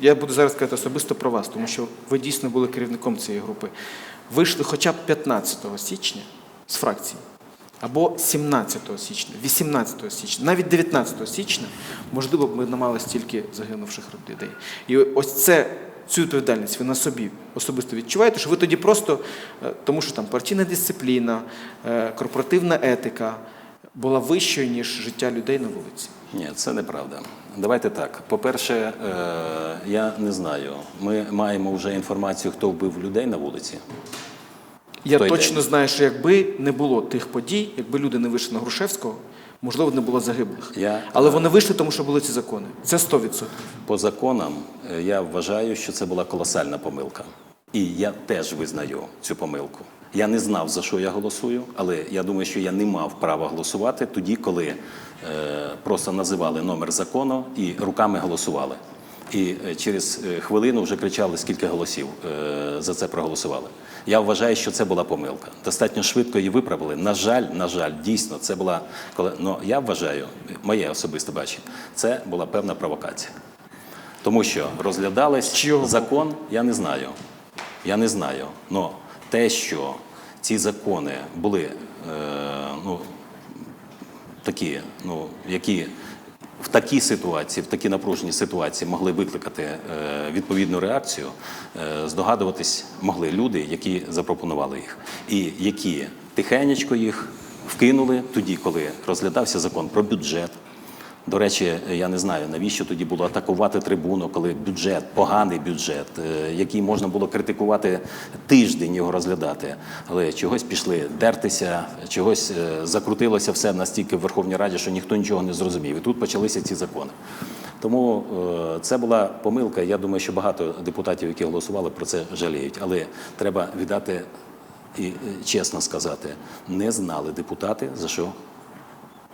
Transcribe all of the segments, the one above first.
я буду зараз казати особисто про вас, тому що ви дійсно були керівником цієї групи. Вийшли хоча б 15 січня з фракції, або 17 січня, 18 січня, навіть 19 січня, можливо, ми не стільки загинувших людей. І ось це. Цю відповідальність ви на собі особисто відчуваєте, що ви тоді просто, е, тому що там партійна дисципліна, е, корпоративна етика була вищою, ніж життя людей на вулиці. Ні, це неправда. Давайте так. По-перше, е, я не знаю. Ми маємо вже інформацію, хто вбив людей на вулиці. Я точно день. знаю, що якби не було тих подій, якби люди не вийшли на Грушевського, можливо, не було загиблих. Я- Але вони вийшли, тому що були ці закони. Це 100%. По законам е, я вважаю, що це була колосальна помилка. І я теж визнаю цю помилку. Я не знав, за що я голосую, але я думаю, що я не мав права голосувати тоді, коли е, просто називали номер закону і руками голосували. І е, через е, хвилину вже кричали, скільки голосів за це проголосували. Я вважаю, що це була помилка. Достатньо швидко її виправили. На жаль, на жаль, дійсно, це була коли. Ну я вважаю, моє особисте бачення, це була певна провокація. Тому що розглядались Чого? закон, я не знаю. Я не знаю. Но те, що ці закони були е, ну, такі, ну, які в такій ситуації, в такій напруженій ситуації могли викликати е, відповідну реакцію, е, здогадуватись могли люди, які запропонували їх, і які тихенечко їх вкинули тоді, коли розглядався закон про бюджет. До речі, я не знаю, навіщо тоді було атакувати трибуну, коли бюджет, поганий бюджет, е, який можна було критикувати тиждень його розглядати. Але чогось пішли дертися, чогось е, закрутилося все настільки в Верховній Раді, що ніхто нічого не зрозумів. І тут почалися ці закони. Тому е, це була помилка. Я думаю, що багато депутатів, які голосували, про це жаліють. Але треба віддати і чесно сказати, не знали депутати за що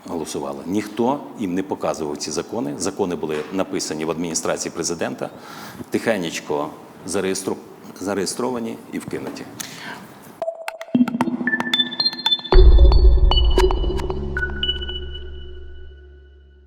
голосували. Ніхто їм не показував ці закони. Закони були написані в адміністрації президента, тихенечко зареєстровані і вкинуті.